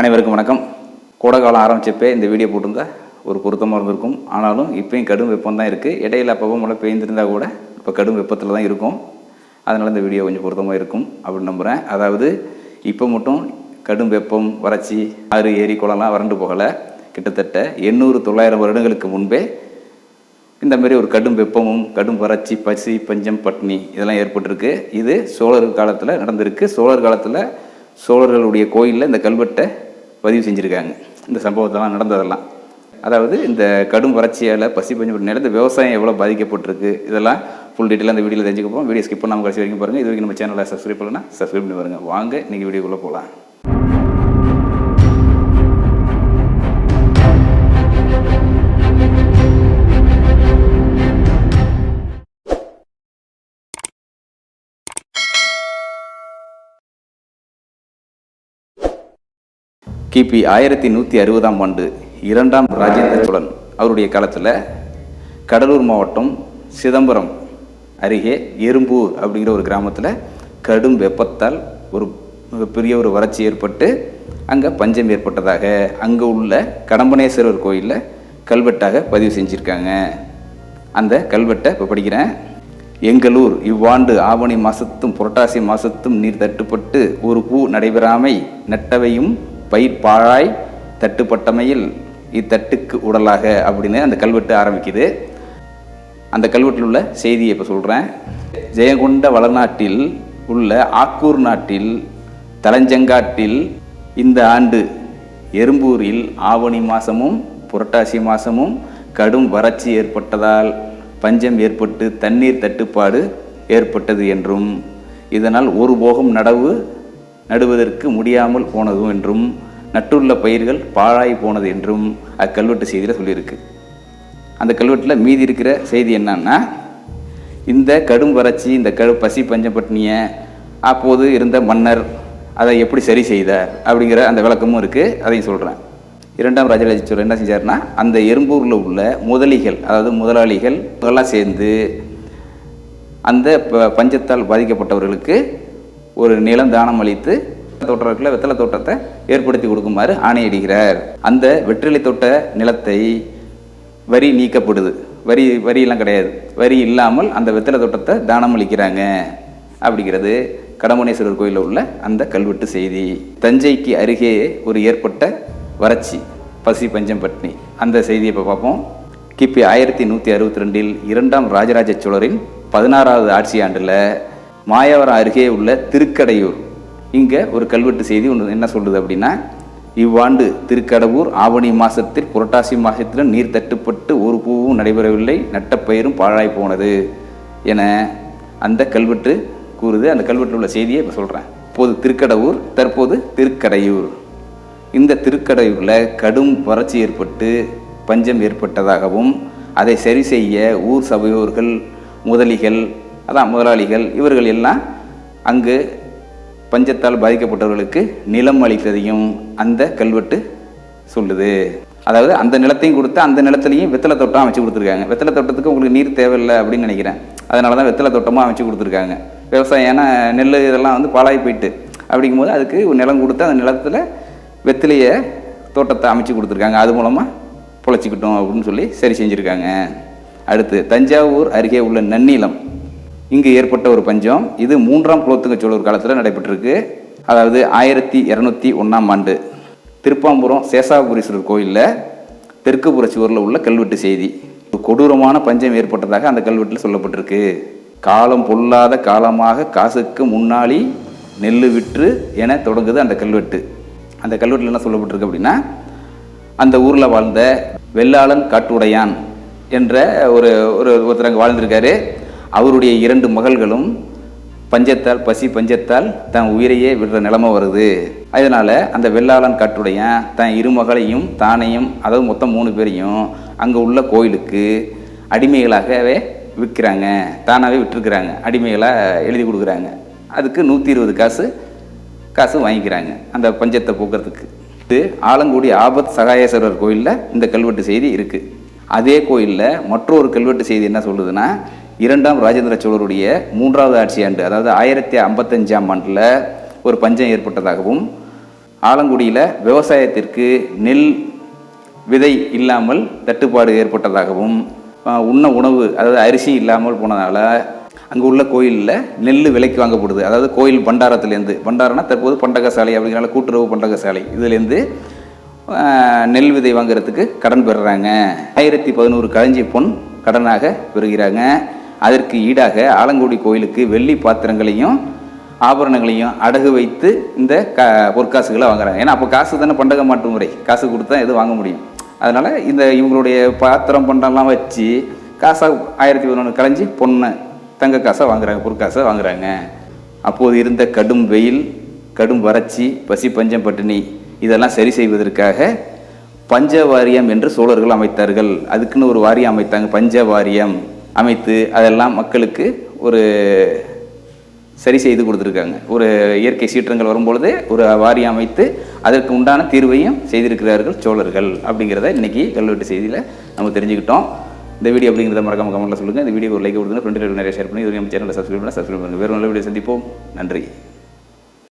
அனைவருக்கும் வணக்கம். கோடை காலம் ஆரம்பிச்சப்பே இந்த வீடியோ போட்டிருந்தா ஒரு பொருத்தமாக இருந்திருக்கும். ஆனாலும் இப்போயும் கடும் வெப்பம் தான் இருக்குது இடையில அப்பப்போ மழை பெய்ந்திருந்தால் கூட இப்போ கடும் வெப்பத்தில் தான் இருக்கும். அதனால் இந்த வீடியோ கொஞ்சம் பொருத்தமாக இருக்கும் அப்படின்னு நம்புகிறேன் அதாவது இப்போ மட்டும் கடும் வெப்பம் வறட்சி ஆறு ஏரி குளம்லாம் வறண்டு போகலை. கிட்டத்தட்ட எண்ணூறு தொள்ளாயிரம் வருடங்களுக்கு முன்பே இந்த மாதிரி ஒரு கடும் வெப்பமும் கடும் வறட்சி பசி பஞ்சம் பட்னி இதெல்லாம் ஏற்பட்டிருக்கு. இது சோழர் காலத்தில் நடந்திருக்கு. சோழர் காலத்தில் சோழர்களுடைய கோயிலில் இந்த கல்வெட்டை பதிவு செஞ்சுருக்காங்க. இந்த சம்பவத்தெல்லாம் நடந்ததெல்லாம். அதாவது இந்த கடும் வறட்சியால் பசி பஞ்சம் நிலந்த விவசாயம் எவ்வளோ பாதிக்கப்பட்டிருக்கு இதெல்லாம் ஃபுல் டீட்டெயிலாக அந்த வீடியோவில் தெரிஞ்சுக்கப்போம் வீடியோ ஸ்கிப் பண்ணாமல் கடைசி வரைக்கும் பாருங்கள் இது வரைக்கும் நம்ம சேனலில் சப்ஸ்கிரைப் பண்ணலாம் சப்ஸ்கிரைப் பண்ணி பாருங்கள் வாங்க இன்றைக்கி வீடியோக்குள்ளே போகலாம். கிபி ஆயிரத்தி நூற்றி அறுபதாம் ஆண்டு இரண்டாம் ராஜேந்திர சோழன் அவருடைய காலத்தில் கடலூர் மாவட்டம் சிதம்பரம் அருகே எறும்பூர் அப்படிங்கிற ஒரு கிராமத்தில் கடும் வெப்பத்தால் ஒரு மிகப்பெரிய ஒரு வறட்சி ஏற்பட்டு அங்கே பஞ்சம் ஏற்பட்டதாக அங்கே உள்ள கடம்பனேஸ்வரர் கோயிலில் கல்வெட்டாக பதிவு செஞ்சுருக்காங்க. அந்த கல்வெட்டை இப்போ படிக்கிறேன் எங்களூர் இவ்வாண்டு ஆவணி மாதத்தும் புரட்டாசி மாசத்தும் நீர் தட்டுப்பட்டு ஒரு பூ நடைபெறாமை நட்டவையும் பயிர் பாழாய் தட்டுப்பட்டமையில் இத்தட்டுக்கு உடலாக அப்படின்னு அந்த கல்வெட்டு ஆரம்பிக்குது. அந்த கல்வெட்டில் உள்ள செய்தியை இப்போ சொல்கிறேன் ஜெயங்கொண்ட வளநாட்டில் உள்ள ஆக்கூர் நாட்டில் தலஞ்சங்காட்டில் இந்த ஆண்டு எறும்பூரில் ஆவணி மாதமும் புரட்டாசி மாதமும் கடும் வறட்சி ஏற்பட்டதால் பஞ்சம் ஏற்பட்டு தண்ணீர் தட்டுப்பாடு ஏற்பட்டது என்றும் இதனால் ஒரு போகம் நடவு நடுவதற்கு முடியாமல் போனதும் என்றும் நட்டுள்ள பயிர்கள் பாழாய் போனது என்றும் அக்கல்வெட்டு செய்தியில் சொல்லியிருக்கு. அந்த கல்வெட்டில் மீதி இருக்கிற செய்தி என்னன்னா இந்த கடும் வறட்சி இந்த கடு பசி பஞ்சப்பட்டினியை அப்போது இருந்த மன்னர் அதை எப்படி சரி செய்தார் அப்படிங்கிற அந்த விளக்கமும் இருக்குது அதையும் சொல்கிறேன் இரண்டாம் ராஜராஜ சோழன் என்ன செஞ்சார்னா அந்த எறும்பூரில் உள்ள முதலிகள் அதாவது முதலாளிகள் எல்லாம் சேர்ந்து அந்த ப- பஞ்சத்தால் பாதிக்கப்பட்டவர்களுக்கு ஒரு நிலம் தானம் அளித்து தோட்டத்தில் வெத்தலை தோட்டத்தை ஏற்படுத்தி கொடுக்குமாறு ஆணையிடுகிறார். அந்த வெற்றிலை தோட்ட நிலத்தை வரி நீக்கப்படுது. வரி வரியெல்லாம் கிடையாது. வரி இல்லாமல் அந்த வெத்தலை தோட்டத்தை தானம் அளிக்கிறாங்க அப்படிங்கிறது கடம்பனேஸ்வரர் கோயிலில் உள்ள அந்த கல்வெட்டு செய்தி. தஞ்சைக்கு அருகே ஒரு ஏற்பட்ட வறட்சி பசி பஞ்சம் பட்னி. அந்த செய்தியை இப்போ பார்ப்போம். கிபி ஆயிரத்தி நூற்றி அறுபத்தி ரெண்டில் இரண்டாம் ராஜராஜ சோழரின் பதினாறாவது ஆட்சி ஆண்டில் மாயவரம் அருகே உள்ள திருக்கடையூர். இங்கே ஒரு கல்வெட்டு செய்தி ஒன்று என்ன சொல்லுது அப்படின்னா இவ்வாண்டு திருக்கடவூர் ஆவணி மாதத்தில் புரட்டாசி மாசத்தில் நீர் தட்டுப்பட்டு ஒரு பூவும் நடைபெறவில்லை நட்டப்பயிரும் பாழாய் போனது என அந்த கல்வெட்டு கூறுது. அந்த கல்வெட்டில் உள்ள செய்தியை இப்போ சொல்கிறேன் இப்போது திருக்கடவுர் தற்போது திருக்கடையூர். இந்த திருக்கடையூரில் கடும் வறட்சி ஏற்பட்டு பஞ்சம் ஏற்பட்டதாகவும் அதை சரி செய்ய ஊர் சபையோர்கள் முதலிகள் அதான் முதலாளிகள் இவர்கள் எல்லாம் அங்கு பஞ்சத்தால் பாதிக்கப்பட்டவர்களுக்கு நிலம் அளித்ததையும் அந்த கல்வெட்டு சொல்லுது. அதாவது அந்த நிலத்தையும் கொடுத்து அந்த நிலத்துலையும் வெத்தலை தோட்டம் அமைச்சு கொடுத்துருக்காங்க. வெத்தலை தோட்டத்துக்கு உங்களுக்கு நீர் தேவையில்லை அப்படின்னு நினைக்கிறேன். அதனால தான் வெத்தலை தோட்டமாக அமைச்சு கொடுத்துருக்காங்க. விவசாயம் ஏன்னா நெல் இதெல்லாம் வந்து பாலாகி போயிட்டு அப்படிங்கும் போது அதுக்கு ஒரு நிலம் கொடுத்து அந்த நிலத்தில் வெத்திலையை தோட்டத்தை அமைச்சு கொடுத்துருக்காங்க. அது மூலமாக பொழைச்சிக்கிட்டோம் அப்படின்னு சொல்லி சரி செஞ்சுருக்காங்க. அடுத்து தஞ்சாவூர் அருகே உள்ள நன்னிலம். இங்கு ஏற்பட்ட ஒரு பஞ்சம். இது மூன்றாம் குலோத்துங்க சோழர் காலத்தில் நடைபெற்றிருக்கு. அதாவது ஆயிரத்தி இரநூத்தி ஒன்றாம் ஆண்டு. திருப்பாம்புரம் சேசாபுரீஸ்வரர் கோயிலில் தெற்கு சுவரில் உள்ள கல்வெட்டு செய்தி. கொடூரமான பஞ்சம் ஏற்பட்டதாக அந்த கல்வெட்டில் சொல்லப்பட்டிருக்கு. காலம் பொல்லாத காலமாக காசுக்கு முன்னாடி நெல் விற்று என தொடங்குது அந்த கல்வெட்டு. அந்த கல்வெட்டில் என்ன சொல்லப்பட்டிருக்கு அப்படின்னா அந்த ஊரில் வாழ்ந்த வெள்ளாளன் காட்டுடையான் என்ற ஒரு ஒரு ஒருத்தர் அங்கே வாழ்ந்திருக்காரு. அவருடைய இரண்டு மகள்களும் பஞ்சத்தால் பசி பஞ்சத்தால் தன் உயிரையே விடுற நிலைமை வருது. அதனால் அந்த வெள்ளாளன் கட்டுடைய தன் இரு மகளையும் தானையும் அதாவது மொத்தம் மூணு பேரையும் அங்கே உள்ள கோயிலுக்கு அடிமைகளாகவே விற்கிறாங்க. தானாகவே விட்டுருக்குறாங்க அடிமைகளாக எழுதி கொடுக்குறாங்க. அதுக்கு நூற்றி இருபது காசு காசு வாங்கிக்கிறாங்க அந்த பஞ்சத்தை போக்குறதுக்கு. இது ஆலங்குடி ஆபத் சகாயேஸ்வரர் கோயிலில் இந்த கல்வெட்டு செய்தி இருக்குது அதே கோயிலில் மற்றொரு கல்வெட்டு செய்தி என்ன சொல்லுதுன்னா இரண்டாம் ராஜேந்திர சோழருடைய மூன்றாவது ஆட்சி ஆண்டு அதாவது ஆயிரத்தி ஐம்பத்தஞ்சாம் ஆண்டில் ஒரு பஞ்சம் ஏற்பட்டதாகவும் ஆலங்குடியில் விவசாயத்திற்கு நெல் விதை இல்லாமல் தட்டுப்பாடு ஏற்பட்டதாகவும் உண்ண உணவு அதாவது அரிசி இல்லாமல் போனதால அங்கே உள்ள கோயிலில் நெல் விலைக்கு வாங்கப்படுது. அதாவது கோயில் பண்டாரத்துலேருந்து பண்டாரம்னா தற்போது பண்டகசாலை அப்படிங்கிறனால கூட்டுறவு பண்டகசாலை. இதுலேருந்து நெல் விதை வாங்குறதுக்கு கடன் பெறுறாங்க. ஆயிரத்தி பதினோரு களஞ்சி பொன் கடனாக பெறுகிறாங்க. அதற்கு ஈடாக ஆலங்குடி கோயிலுக்கு வெள்ளி பாத்திரங்களையும் ஆபரணங்களையும் அடகு வைத்து இந்த க பொற்காசுகளை வாங்குறாங்க. ஏன்னா அப்போ காசு தானே பண்டக மாட்டு முறை. காசு கொடுத்தா எதுவும் வாங்க முடியும். அதனால் இந்த இவங்களுடைய பாத்திரம் பண்டம்லாம் வச்சு காசாக ஆயிரத்தி பதினொன்று கலைஞ்சி பொண்ணை தங்க காசை வாங்குறாங்க பொற்காசை வாங்குறாங்க. அப்போது இருந்த கடும் வெயில் கடும் வறட்சி பசி பஞ்சம் பட்டினி இதெல்லாம் சரி செய்வதற்காக பஞ்ச வாரியம் என்று சோழர்கள் அமைத்தார்கள். அதுக்குன்னு ஒரு வாரியம் அமைத்தாங்க பஞ்ச வாரியம் அமைத்து அதெல்லாம் மக்களுக்கு ஒரு சரி செய்து கொடுத்துருக்காங்க. ஒரு இயற்கை சீற்றங்கள் வரும்பொழுது ஒரு வாரியம் அமைத்து அதற்கு உண்டான தீர்வையும் செய்திருக்கிறார்கள் சோழர்கள் அப்படிங்கிறத இன்றைக்கி கல்வெட்டு செய்தியில் நம்ம தெரிஞ்சுக்கிட்டோம். இந்த வீடியோ அப்படிங்கிறத மறக்காம கமெண்ட்டில் சொல்லுங்கள் இந்த வீடியோ ஒரு லைக் கொடுங்க. ஃப்ரெண்டுகள் நிறைய ஷேர் பண்ணி இது நம்ம சேனலில் சப்ஸ்கிரைப் பண்ணி சப்ஸ்கிரைப் பண்ணுங்கள் வேறு நல்ல வீடியோ சந்திப்போம். நன்றி.